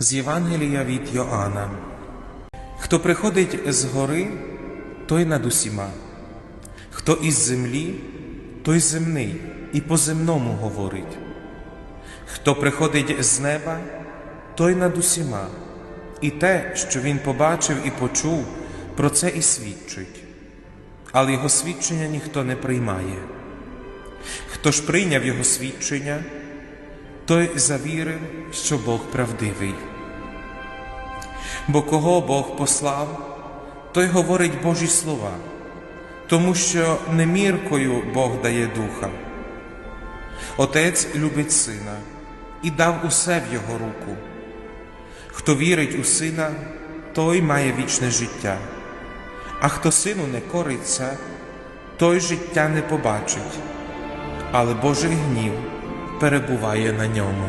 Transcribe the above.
З Євангелія від Йоанна. Хто приходить з гори, той над усіма, хто із землі, той земний і по земному говорить. Хто приходить з неба, той над усіма, і те, що він побачив і почув, про це і свідчить. Але його свідчення ніхто не приймає. Хто ж прийняв його свідчення, той завірив, що Бог правдивий. Бо кого Бог послав, той говорить Божі слова, тому що не міркою Бог дає духа. Отець любить сина і дав усе в його руку. Хто вірить у сина, той має вічне життя, а хто сину не кориться, той життя не побачить, але Божий гнів перебуває на ньому.